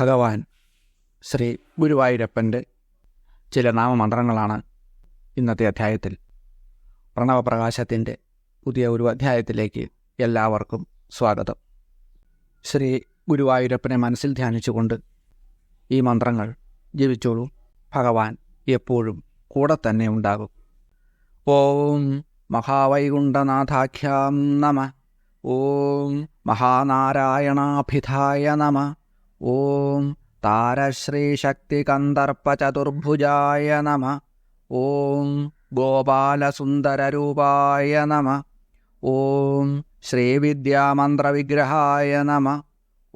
ഭഗവാൻ ശ്രീ ഗുരുവായൂരപ്പന്റെ ചില നാമമന്ത്രങ്ങളാണ് ഇന്നത്തെ അധ്യായത്തിൽ. പ്രണവപ്രകാശത്തിന്റെ പുതിയ ഒരു അധ്യായത്തിലേക്ക് എല്ലാവർക്കും സ്വാഗതം. ശ്രീ ഗുരുവായൂരപ്പനെ മനസ്സിൽ ധ്യാനിച്ചുകൊണ്ട് ഈ മന്ത്രങ്ങൾ ജപിച്ചോളൂ. ഭഗവാൻ എപ്പോഴും കൂടെ തന്നെ ഉണ്ടാകും. ഓം മഹാവൈകുണ്ഠനാഥാഖ്യാം നമ. ഓം മഹാനാരായണാഭിധായ നമ. ഓം താരശ്രീശക്തികന്ദർപ്പചതുർഭുജായ നമ. ഓം ഗോപാലസുന്ദരരൂപായ നമ. ഓം ശ്രീവിദ്യാമന്ത്രവിഗ്രഹായ നമ.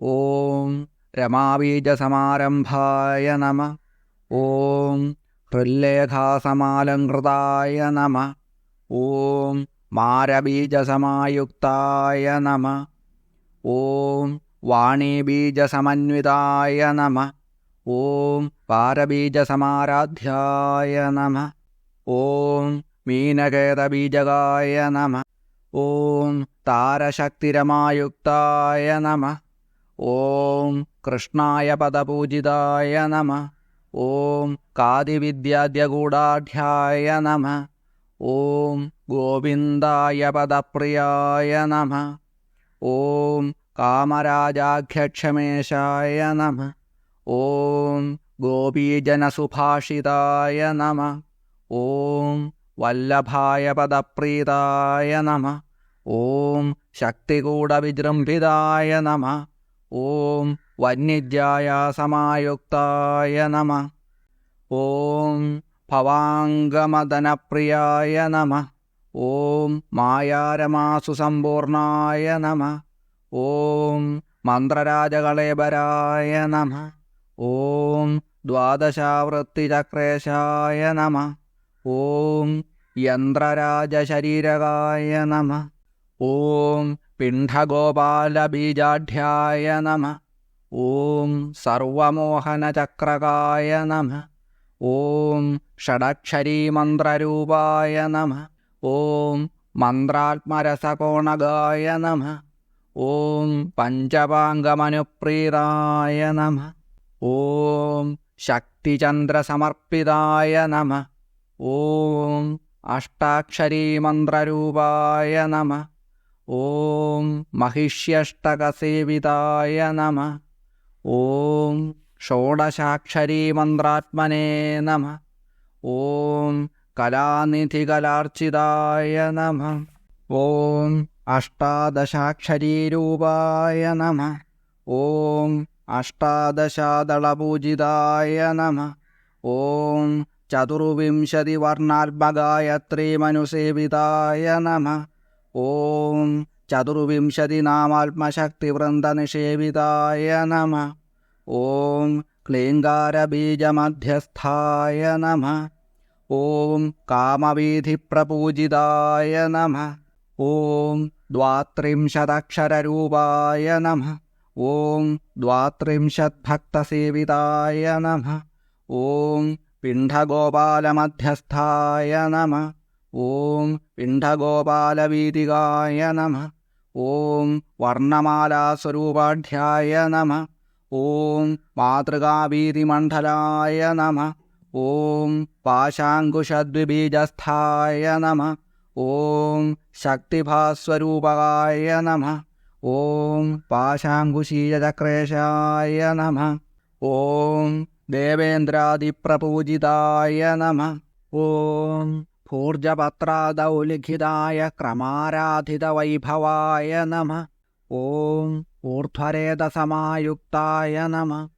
ഓം രമാബീജസമാരംഭായ നമ. ഓം ഹൃല്ലേഖാസമാലംകൃതായ നമ. ഓം മാരബീജസമായുക്തായ നമ. ഓം വാണീബീജസമന്വിതായ നമ. ഓം പാരബീജസമാരാധ്യായ നമ. ഓം മീനകേതബീജകായ നമ. ഓം താരശക്തിരമായുക്തായ നമ. ഓം കൃഷ്ണായ പദപൂജിതായ നമ. ഓം കാതിവിദ്യാദ്യഗൂഢാഢ്യായ നമ. ഓം ഗോവിന്ദായ പദപ്രിയായ നമ. ഓം കാമരാജാഖ്യക്ഷമേശായ നമ. ഓം ഗോപീജനസുഭാഷിതായ നമ. ഓം വല്ലഭായ പദപ്രീതായ നമ. ഓം ശക്തികൂടവിജൃംഭിതായ നമ. ഓം വന്യജ്യായ സമായുക്തായ നമ. ഓം ഭവാംഗമദനപ്രിയായ നമ. ഓം മായാരമാസുസമ്പൂർണായ നമ. ഓം മന്ത്രരാജകളേബരായ നമ. ഓം ദ്വാദശാവൃത്തിചക്രേശായ നമ. ഓം യന്ത്രരാജശരീരകായ നമ. ഓം പിണ്ഡഗോപാലബീജാഢ്യായ നമ. ഓം സർവമോഹനചക്രകായ നമ. ഓം ഷഡക്ഷരീമന്ത്രരൂപായ നമ. ഓം മന്ത്രാത്മരസകോണകായ നമ. ഓം പഞ്ചപാംഗമനുപ്രീതായ നമ. ഓം ശക്തിചന്ദ്രസമർപ്പിതായ നമ. ഓം അഷ്ടാക്ഷരീമന്ത്രരൂപായ നമ. ഓം മഹിഷ്യഷ്ടകസേവിതായ നമ. ഓം ഷോഡശാക്ഷരീമന്ത്രാത്മനേ നമ. ഓം കലാനിധികലാർച്ചിതായ നമ. ഓം അഷ്ടാദശാക്ഷരീരൂപായ നമ. ഓം അഷ്ടാദശാദളപൂജിതായ നമ. ഓം ചതുർവിംശതിവർണാത്മഗായത്രീമനുസേവിതായ നമ. ഓം ചതുർവിംശതിനാമാത്മശക്തിവൃന്ദനിഷേവിതായ നമ. ഓം ക്ലീങ്കാരബീജമധ്യസ്ഥായ നമ. ഓം കാമവീധിപ്രപൂജിതായ നമ. ഓം ദ്വാത്രിംശദക്ഷരരൂപായ നമ. ഓം ദ്വാത്രിംശദ്ഭക്തസേവിതായ നമ. ഓം പിണ്ഡഗോപാലമധ്യസ്ഥായ നമ. ഓം പിണ്ഡഗോപാലവീതികായ നമ. ഓം വർണമാലാസ്വരൂപാഠ്യായ നമ. ഓം മാതൃകാവീതിമണ്ഡലായ നമ. ഓം പാശാങ്കുശദ്വിബീജസ്ഥായ നമ. ഓം ശക്തിഭാസ്വരൂപകായ നമ. ഓം പാശാങ്കുശീലചക്രേശായ നമ. ഓം ദേവേന്ദ്രാതിപ്രപൂജിതായ നമ. ഓം ഊർജപത്രാദൗലിഖിതായ ക്രമാരാധിതവൈഭവായ നമ. ഓം ഊർധ്വരേതസമായുക്തായ നമ.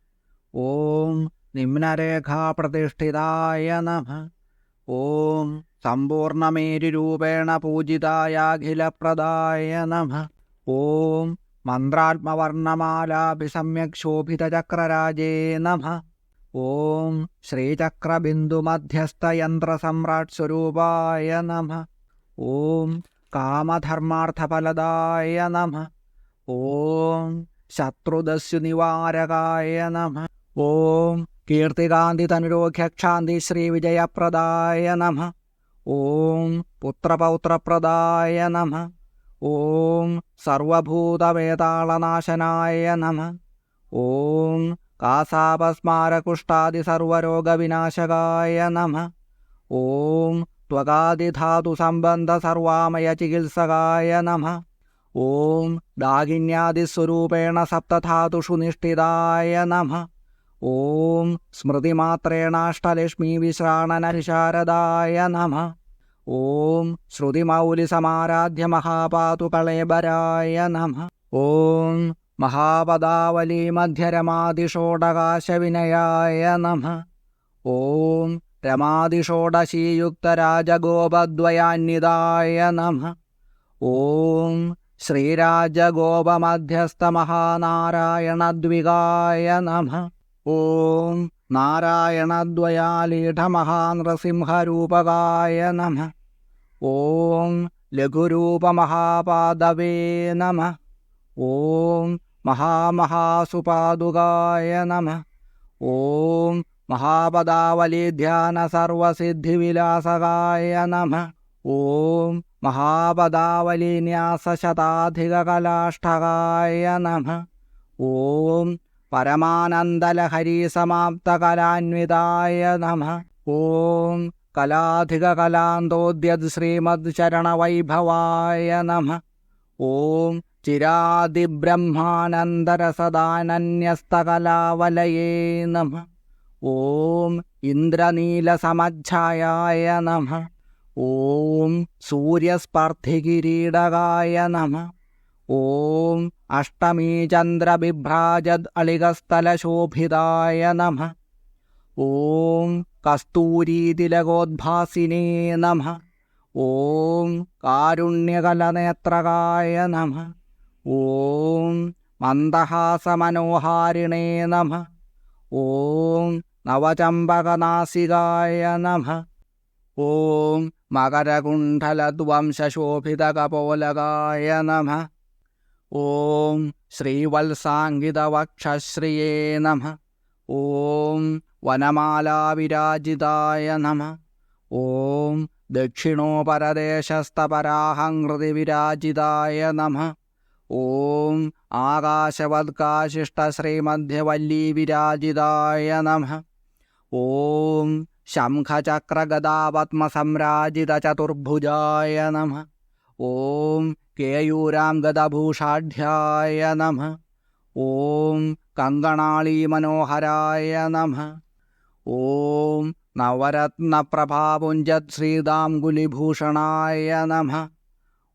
ഓം നിമ്നരേഖാപ്രതിഷ്ഠിതായ നമ. ഓം സമ്പൂർണമേരുരൂപേണ പൂജിതായാഖിലപ്രദായ നമ. ഓം മന്ത്രാത്മവർണമാലാഭിസമ്യക് ശോഭിതചക്രരാജേ നമ. ഓം ശ്രീചക്രബിന്ദുമധ്യസ്ഥയന്ത്രസമ്രാട് സ്വരൂപായ നമ. ഓം കാമധർമാർത്ഥഫലദായ നമ. ഓം ശത്രുദസ്യുനിവാരകായ നമ. ഓം കീർത്തികാന്തി തനുരോഖ്യക്ഷാന്തി ശ്രീവിജയപ്രദായ നമ. ഓം പുത്രപൗത്രപ്രദായ നമ ഓം സർവഭൂതവേതാളനാശനായ നമ ഓം കാസാപസ്മാരകുഷ്ടാദിസർവരോഗവിനാശകായ നമ ഓം त्वगादिधातुसम्बन्धसर्वामयचिकित्सकाय नमः ॐ दागिन्यादिस्वरूपेण सप्तधातुषु निष्ठिताय नमः ഓം സ്മൃതിമാത്രേണാഷ്ടലക്ഷ്മി വിശ്രാണന ശാരദായ നമ. ഓം ശ്രുതിമൗലിസമാരാധ്യ മഹാപാതുകളേബരായ നമ. ഓം മഹാപദാവലി മധ്യരമാതിഷോടകാശവിനയായ നമ. ഓം രമാതിഷോടശീയുക്തരാജഗോപദ്വയാന്വിതായ നമ. ഓം ശ്രീരാജഗോപമധ്യസ്ഥമഹാനാരായണദ്വികായ നമ. ഓം നാരായണദ്വയാലീഠമഹാനൃസിംഹരൂപകായ നമ. ഓം ലഘുരൂപമഹാപാദവേ നമ. ഓം മഹാമഹാസുപാദുകായ നമ. ഓം മഹാപദാവലിധ്യാനസർവസിദ്ധിവിലാസകായ നമ. ഓം മഹാപദാവലിന്യാസശതാധികകലാഷ്ടകായ നമ. ഓം പരമാനന്ദലഹരീസമാപ്തകലാന്വിതായ നമ. ഓം കലാധികകലാന്തോദ്യത് ശ്രീമദ് ശരണവൈഭവായ നമ. ഓം ചിരാദിബ്രഹ്മാനന്തരസദാനന്യസ്തകലാവലയേ നമ. ഓം ഇന്ദ്രനീലസമച്ഛായായ നമ. ഓം സൂര്യസ്പർദ്ധികിരീടകായ നമ. ഓം അഷ്ടമീചന്ദ്രവിഭ്രാജദ് അളികസ്ഥലശോഭിതായ നമ ഓം കസ്തൂരീതിലകോദ്ഭാസിനേ നമ ഓം കാരുണ്യകലനേത്രകായ നമ ഓം മന്ദഹാസമനോഹാരിണേ നമ ഓം നവചമ്പകനാസികായ നമ ഓം മകരകുണ്ഠലധ്വംശോഭിതകപോലകായ നമ ഓം ശ്രീവത്സാങ്കിതവക്ഷശ്രിയേ നമ. ഓം വനമാലാവിരാജിതായ നമ. ഓം ദക്ഷിണോപരദേശസ്ഥപരാഹങ്കൃതിവിരാജിതായ നമ. ഓം ആകാശവത്കാശിഷ്ടശ്രീമധ്യവല്ലീവിരാജിതായ നമ. ഓം ശംഖചക്രഗദാപത്മസംരാജിതചതുർഭുജായ നമ. ഓം കേയൂരാം ഗദഭൂഷാഢ്യായ നമ ഓം കങ്കണാളീമനോഹരായ നമ ഓം നവരത്നപ്രഭാപുഞ്ജശ്രീദാംഗുലിഭൂഷണായ നമ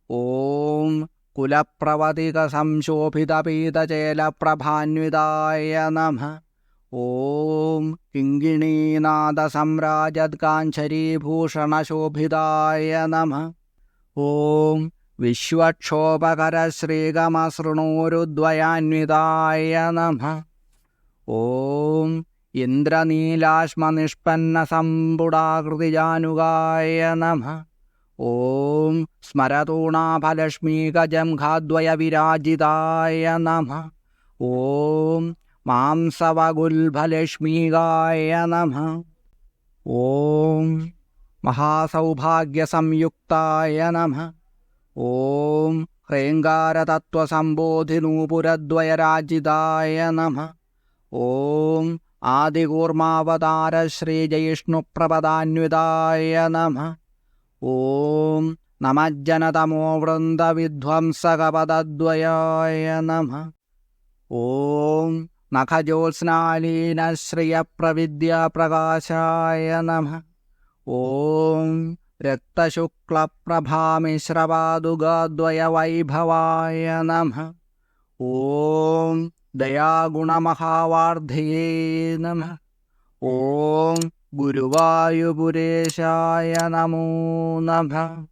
ഓം കുലപ്രവതികസംശോഭിതപീതചേലപ്രഭാന്വിതായ നമ ഓം കിങ്കിണീനാദസമ്രാജദ്കാഞ്ചരീഭൂഷണശോഭിതായ നമ ഓം വിശ്വക്ഷോഭകരശ്രീകമസൃണോരുദ്വയാന്വിതായ നമ. ഓം ഇന്ദ്രനീലാശ്മനിഷ്പന്നസമ്പുടാകൃതിജാനുകായ നമ. ഓം സ്മരതൂണാഭലക്ഷ്മീകജം ഖാദ്വയവിരാജിതായ നമ. ഓം മാംസവഗുൽഭലക്ഷ്മീകായ നമ. ഓം മഹാസൗഭാഗ്യസംയുക്തായ നമ. ഓം ഹ്രേങ്കാരതത്വസംബോധിനൂപുരദ്വയരാജിതായ നമ. ഓം ആദികൂർമാവതാരശ്രീജയിഷ്ണുപ്രപദാന്വിതായ നമ. ഓം നമജ്ജനതമോ വൃന്ദവിധ്വംസകപദദ്വയായ നമ. ഓം നഖജോത്സ്നാലീനശ്രിയപ്രവിദ്യാപ്രകാശായ നമ. ഓം രക്തശുക്ലപ്രഭാമിശ്രപാദുകാദ്വയവൈഭവായ നമ. ഓം ദയാഗുണമഹാവാർധിയേ നമ. ഓം ഗുരുവായുപുരേശായ നമോ നമ.